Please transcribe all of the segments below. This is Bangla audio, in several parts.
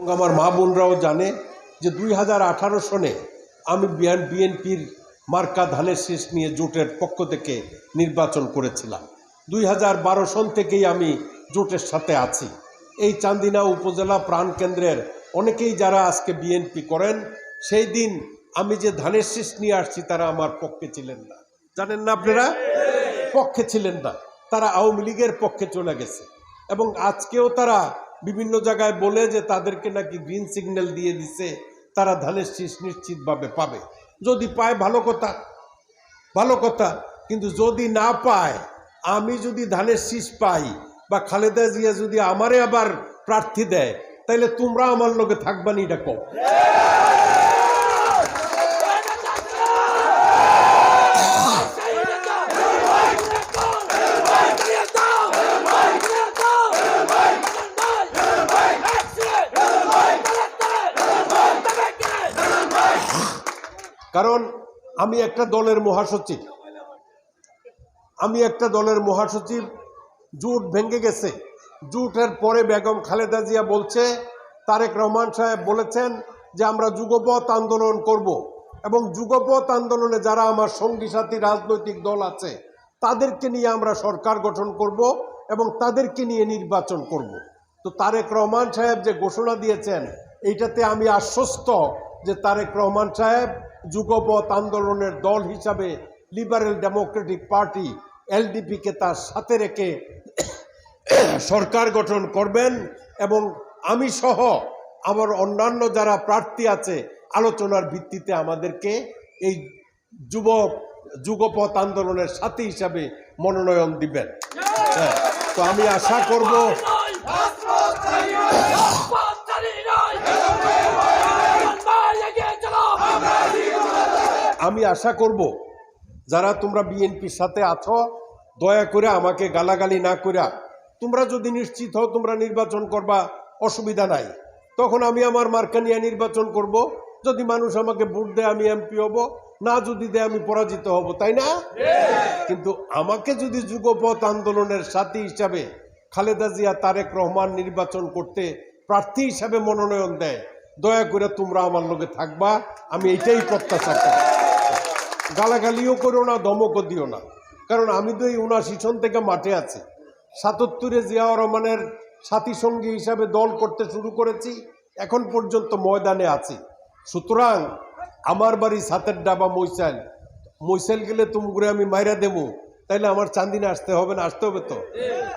এবং আমার মা বোনরাও জানে যে দুই হাজার আঠারো সনে আমি বিএনপির মার্কা ধানের শীষ নিয়ে জোটের পক্ষ থেকে নির্বাচন করেছিলাম। দুই হাজার বারো সন থেকেই আমি জোটের সাথে আছি। এই চান্দিনা উপজেলা প্রাণকেন্দ্রের অনেকেই যারা আজকে বিএনপি করেন, সেই দিন আমি যে ধানের শীষ নিয়ে আসছি তারা আমার পক্ষে ছিলেন না। জানেন না আপনারা? পক্ষে ছিলেন না। তারা আওয়ামী লীগের পক্ষে চলে গেছে। এবং আজকেও তারা বিভিন্ন জায়গায় বলে যে তাদেরকে নাকি গ্রিন সিগন্যাল দিয়ে দিছে, তারা ধানের শীষ নিশ্চিতভাবে পাবে। যদি পায়, ভালো কথা। ভালো কথা। কিন্তু যদি না পায়, আমি যদি ধানের শীষ পাই বা খালেদা জিয়া যদি আমারে আবার প্রার্থী দেয় তাহলে তোমরা আমার লোকে থাকবানি এটা কম কারণ আমি একটা দলের মহাসচিব। আমি একটা দলের মহাসচিব, জুট ভেঙে গেছে। জুটের পরে বেগম খালেদা জিয়া বলছে, তারেক রহমান সাহেব বলেছেন যে আমরা যুগপথ আন্দোলন করব এবং যুগপথ আন্দোলনে যারা আমার সঙ্গী সাথী রাজনৈতিক দল আছে, তাদেরকে নিয়ে আমরা সরকার গঠন করব এবং তাদেরকে নিয়ে নির্বাচন করব। তো তারেক রহমান সাহেব যে ঘোষণা দিয়েছেন, এইটাতে আমি আশ্বস্ত যে তারেক রহমান সাহেব যুগপথ আন্দোলনের দল হিসাবে লিবারেল ডেমোক্রেটিক পার্টি এলডিপিকে তার সাথে রেখে সরকার গঠন করবেন এবং আমি সহ আমার অন্যান্য যারা প্রার্থী আছে আলোচনার ভিত্তিতে আমাদেরকে এই যুব যুগপথ আন্দোলনের সাথী হিসাবে মনোনয়ন দিবেন। হ্যাঁ, তো আমি আশা করব আমি আশা করব যারা তোমরা বিএনপির সাথে আছো, দয়া করে আমাকে গালাগালি না কইরা। তোমরা যদি নিশ্চিত হও তোমরা নির্বাচন করবা, অসুবিধা নাই। তখন আমি আমার মার্কা নিয়ে নির্বাচন করব। যদি মানুষ আমাকে ভোট দেয়, আমি এমপি হব। না যদি দেয়, আমি পরাজিত হব, তাই না? কিন্তু আমাকে যদি যুগপথ আন্দোলনের সাথী হিসাবে খালেদা জিয়া, তারেক রহমান নির্বাচন করতে প্রার্থী হিসাবে মনোনয়ন দেয়, দয়া করে তোমরা আমার লগে থাকবা। আমি এটাই প্রত্যাশা করি। গালাগালিও করো না দমকও দিও না। কারণ আমি তো এই উনাশি সন থেকে মাঠে আছি। সাতাত্তরে জিয়াউর রহমানের সাথী সঙ্গী হিসাবে দল করতে শুরু করেছি, এখন পর্যন্ত ময়দানে আছি। সুতরাং আমার বাড়ি সাতের ডাবা মৈসাইল মৈসাইল গেলে তুমগুড়ে আমি মাইরা দেবো। তাইলে আমার চান্দিনে আসতে হবে না, আসতে হবে তো?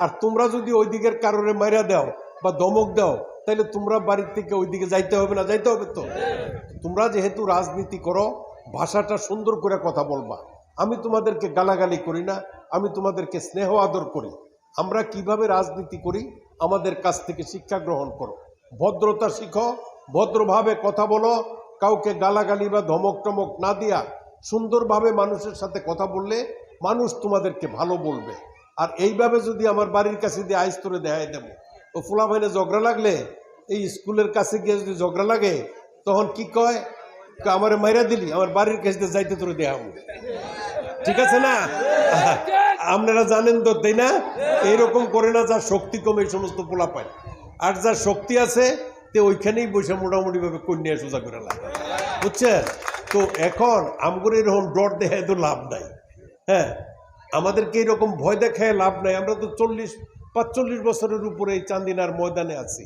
আর তোমরা যদি ওই দিকের কারণে মাইরা দাও বা দমক দাও তাহলে তোমরা বাড়ির থেকে ওই দিকে যাইতে হবে না, যাইতে হবে তো? তোমরা যেহেতু রাজনীতি করো ভাষাটা সুন্দর করে কথা বলবা। আমি তোমাদেরকে গালাগালি করি না, আমি তোমাদেরকে স্নেহ আদর করি। আমরা কীভাবে রাজনীতি করি? আমাদের কাছ থেকে শিক্ষা গ্রহণ করো। ভদ্রতা শিখো, ভদ্রভাবে কথা বলো, কাউকে গালাগালি বা ধমক টমক না দিয়া সুন্দরভাবে মানুষের সাথে কথা বললে মানুষ তোমাদেরকে ভালো বলবে। আর এইভাবে যদি আমার বাড়ির কাছে দিয়ে আইস তোরে দেখাই দেবো। ও ফুলা ভাইনে ঝগড়া লাগলে, এই স্কুলের কাছে গিয়ে যদি ঝগড়া লাগে, তখন কি কয়? আমার মাইরা দিলি, আমার বাড়ির কাছে দিয়ে যাইতে তোরে দেখাবো ঠিক আছে না? আপনারা জানেন তো, তাই না? এইরকম করে না, যার শক্তি কমে এই সমস্ত পোলা পায় আর যার শক্তি আছে, তে ওইখানেই বসে মোটামুটি ভাবে কন্যা সোজা করে লাগে বুঝছেন? তো এখন আমগুলো এরকম ডর দেখায় তো লাভ নাই। হ্যাঁ? আমাদেরকে এরকম ভয় দেখায় লাভ নাই। আমরা তো চল্লিশ, পাঁচচল্লিশ বছরের উপরে এই চান্দিনার ময়দানে আছি।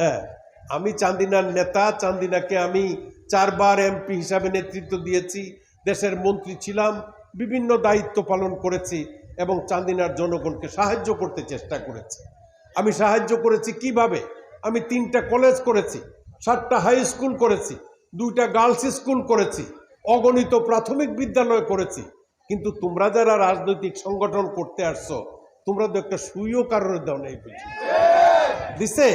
হ্যাঁ? আমি চান্দিনার নেতা, চান্দিনাকে আমি চারবার এমপি হিসাবে নেতৃত্ব দিয়েছি, দেশের মন্ত্রী ছিলাম, বিভিন্ন দায়িত্ব পালন করেছি এবং চান্দিনার জনগণকে সাহায্য করতে চেষ্টা করেছি। আমি সাহায্য করেছি কীভাবে? আমি তিনটা কলেজ করেছি, সাতটা হাই স্কুল করেছি, দুইটা গার্লস স্কুল করেছি, অগণিত প্রাথমিক বিদ্যালয় করেছি। কিন্তু তোমরা যারা রাজনৈতিক সংগঠন করতে আসছো, তোমরা তো একটা সুইও কারণে দাও না এই পর্যন্ত দিছে?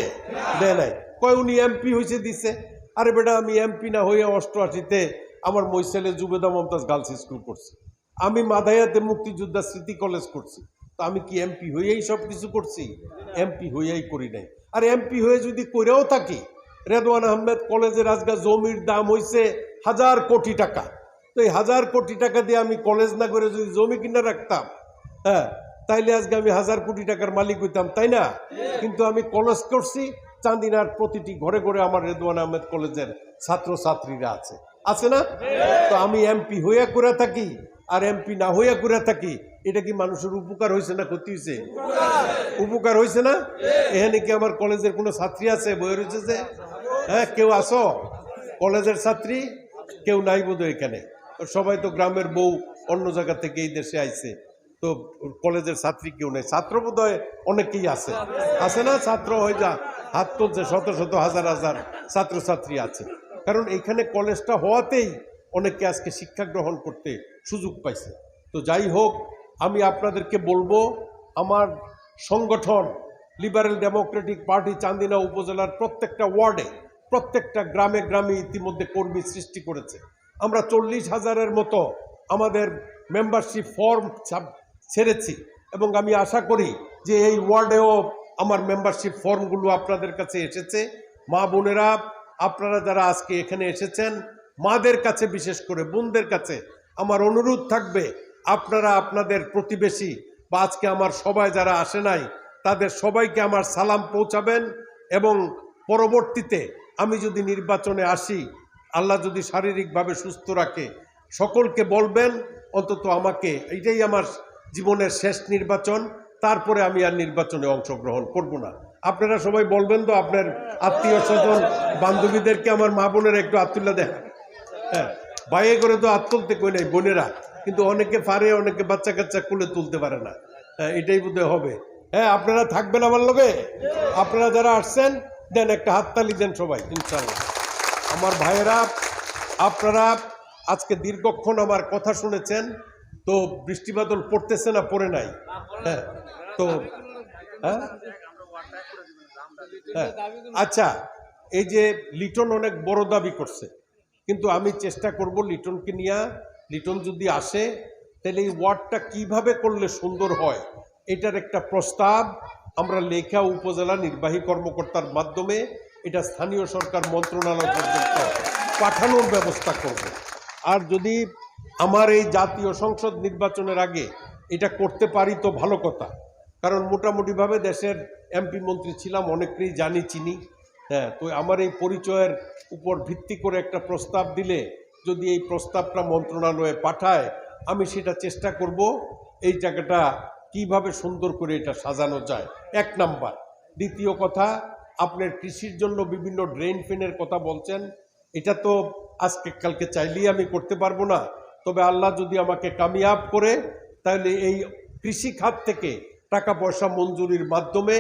দেয় নাই। কয় উনি এমপি হয়েছে দিছে? আরে বেটা, আমি এমপি না হয়ে অষ্টআশিতে আমার মৈশালে জুবেদা মমতাজ গার্লস স্কুল করছি। আমি মাদায়াতে মুক্তিযোদ্ধা স্মৃতি কলেজ করছি। তো আমি কি এমপি হয়েই সব কিছু করছি এমপি হয়েই করি নাই। আর এমপি হয়ে যদি করেও থাকি, রেদওয়ান আহমেদ কলেজের আজকে জমির দাম হয়েছে হাজার কোটি টাকা। তো এই হাজার কোটি টাকা দিয়ে আমি কলেজ না করে যদি জমি কিনে রাখতাম হ্যাঁ তাইলে আজকে আমি হাজার কোটি টাকার মালিক হইতাম, তাই না? কিন্তু আমি কলেজ করছি চান্দিনার প্রতিটি ঘরে ঘরে আমার রেদওয়ান আহমেদ কলেজের ছাত্রছাত্রীরা আছে। আছে না? তো আমি এমপি হইয়া করে থাকি আর এমপি না হইয়া করে থাকি, এটা কি মানুষের উপকার হয়েছে না ক্ষতি হয়েছে উপকার হয়েছে না? এখানে কি আমার কলেজের কোনো ছাত্রী আছে? বই রয়েছে যে? হ্যাঁ কেউ আসো কলেজের ছাত্রী? কেউ নাই বোধ এখানে। সবাই তো গ্রামের বউ অন্য জায়গা থেকে এই দেশে আইছে। তো কলেজের ছাত্রী কেউ নেই। ছাত্র বোধ অনেকেই আছে। আছে না? ছাত্র হয়ে যা। হাত তুলছে, শত শত হাজার হাজার ছাত্রছাত্রী আছে। কারণ এইখানে কলেজটা হওয়াতেই অনেকে আজকে শিক্ষা গ্রহণ করতে সুযোগ পাইছে। তো যাই হোক, আমি আপনাদেরকে বলব, আমার সংগঠন লিবারেল ডেমোক্রেটিক পার্টি চান্দিনা উপজেলার প্রত্যেকটা ওয়ার্ডে, প্রত্যেকটা গ্রামে গ্রামে ইতিমধ্যে কর্মী সৃষ্টি করেছে। আমরা চল্লিশ হাজারের মতো আমাদের মেম্বারশিপ ফর্ম ছেড়েছি। এবং আমি আশা করি যে এই ওয়ার্ডেও আমার মেম্বারশিপ ফর্মগুলো আপনাদের কাছে এসেছে। মা বোনেরা, আপনারা যারা আজকে এখানে এসেছেন, মাদের কাছে বিশেষ করে, বোনদের কাছে আমার অনুরোধ থাকবে, আপনারা আপনাদের প্রতিবেশী বা আজকে আমার সবাই যারা আসে নাই, তাদের সবাইকে আমার সালাম পৌঁছাবেন এবং পরবর্তীতে আমি যদি নির্বাচনে আসি, আল্লাহ যদি শারীরিকভাবে সুস্থ রাখে, সকলকে বলবেন, অন্তত আমাকে এইটাই আমার জীবনের শেষ নির্বাচন। তারপরে আমি আর নির্বাচনে অংশগ্রহণ করব না। আপনারা সবাই বলবেন তো আপনার আত্মীয় স্বজন, বান্ধবীদেরকে আমার মা বোনের একটু আত্মুল্লাহ দেখ। হ্যাঁ বাইরে করে তো হাত তুলতে কই নাই, বোনেরা। কিন্তু অনেকে পারে অনেকে বাচ্চা কাচ্চা কুলে তুলতে পারে না। হ্যাঁ এটাই বোধহয় হবে। হ্যাঁ আপনারা থাকবেন আমার লগে? আপনারা যারা আসছেন, দেন একটা হাততালি দেন সবাই ইনশাল্লাহ আমার ভাইয়েরা, আপনারা আজকে দীর্ঘক্ষণ আমার কথা শুনেছেন তো বৃষ্টি বাদল পড়তেছে না, পড়ে নাই? হ্যাঁ তো হ্যাঁ? হ্যাঁ আচ্ছা এই যে লিটন অনেক বড় দাবি করছে, কিন্তু আমি চেষ্টা করব লিটনকে নিয়ে, লিটন যদি আসে, তাহলে এই ওয়ার্ডটা কীভাবে করলে সুন্দর হয়, এটার একটা প্রস্তাব আমরা লেখা উপজেলা নির্বাহী কর্মকর্তার মাধ্যমে এটা স্থানীয় সরকার মন্ত্রণালয় পর্যন্ত পাঠানোর ব্যবস্থা করব। আর যদি আমার এই জাতীয় সংসদ নির্বাচনের আগে এটা করতে পারি তো ভালো কথা। কারণ মোটামুটিভাবে দেশের এমপি মন্ত্রী ছিলাম অনেকেই জানি, চিনি। হ্যাঁ তো আমার এই পরিচয়ের উপর ভিত্তি করে একটা প্রস্তাব দিলে যদি এই প্রস্তাবটা মন্ত্রণালয়ে পাঠায়, আমি সেটা চেষ্টা করব এই জায়গাটা কীভাবে সুন্দর করে এটা সাজানো যায়। এক নাম্বার। দ্বিতীয় কথা, আপনার কৃষির জন্য বিভিন্ন ড্রেন ফেনের কথা বলছেন। এটা তো আজকে কালকে চাইলেই আমি করতে পারব না। তবে আল্লাহ যদি আমাকে কামিয়াব করে, তাহলে এই কৃষি খাত থেকে টাকা পয়সা মঞ্জুরির মাধ্যমে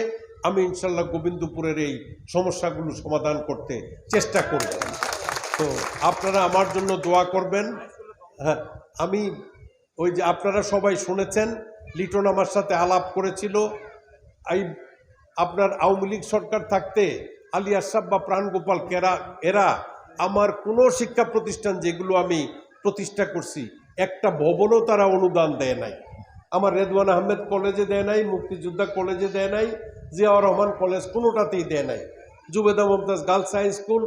আমি ইনশাল্লাহ গোবিন্দপুরের এই সমস্যাগুলো সমাধান করতে চেষ্টা করব। তো আপনারা আমার জন্য দোয়া করবেন। হ্যাঁ আমি ওই যে আপনারা সবাই শুনেছেন, লিটন আমার সাথে আলাপ করেছিল। এই আপনার আওয়ামী লীগ সরকার থাকতে আলী আশরাফ বা প্রাণগোপাল কেরা, এরা আমার কোনো শিক্ষা প্রতিষ্ঠান যেগুলো আমি প্রতিষ্ঠা করছি। একটা ভবনও তারা অনুদান দেয় নাই। আমার রেদওয়ান আহমেদ কলেজে দেয় নাই, মুক্তিযোদ্ধা কলেজে দেয় নাই, জিয়াউর রহমান কলেজ কোনোটাতেই দেয় নাই। Zubeda Momtaz girls high school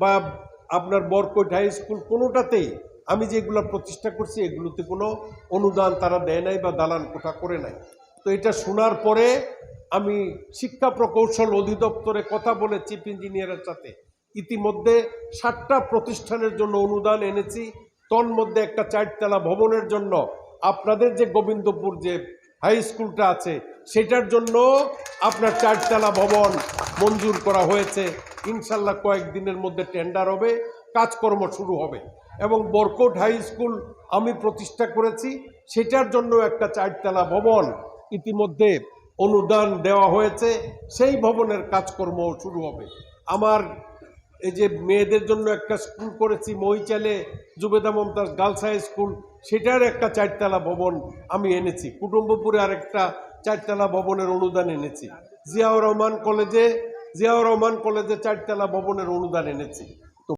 বা আপনার বরকৈট হাই স্কুল কোনোটাতেই আমি যেগুলো প্রতিষ্ঠা করছি, এগুলোতে কোনো অনুদান তারা দেয় নাই বা দালান কোঠা করে নাই। তো এটা শোনার পরে আমি শিক্ষা প্রকৌশল অধিদপ্তরে কথা বলে চিফ ইঞ্জিনিয়ারের সাথে ইতিমধ্যে ষাটটা প্রতিষ্ঠানের জন্য অনুদান এনেছি। তন্মধ্যে একটা চারতলা ভবনের জন্য আপনাদের যে গোবিন্দপুর যে হাই স্কুলটা আছে, সেটার জন্য আপনার চারতলা ভবন মঞ্জুর করা হয়েছে। ইনশাল্লাহ কয়েকদিনের মধ্যে টেন্ডার হবে, কাজকর্ম শুরু হবে। এবং বরকোট হাই স্কুল আমি প্রতিষ্ঠা করেছি, সেটার জন্য একটা চারতলা ভবন ইতিমধ্যে অনুদান দেওয়া হয়েছে। সেই ভবনের কাজকর্ম শুরু হবে। আমার এই যে মেয়েদের জন্য একটা স্কুল করেছি, মহিচালে Zubeda Momtaz girls high school, সেটার একটা চারতলা ভবন আমি এনেছি। কুটুম্বপুরে আরেকটা চারতলা ভবনের অনুদান এনেছি। জিয়াউর রহমান কলেজে, জিয়াউর রহমান কলেজে চারতলা ভবনের অনুদান এনেছি।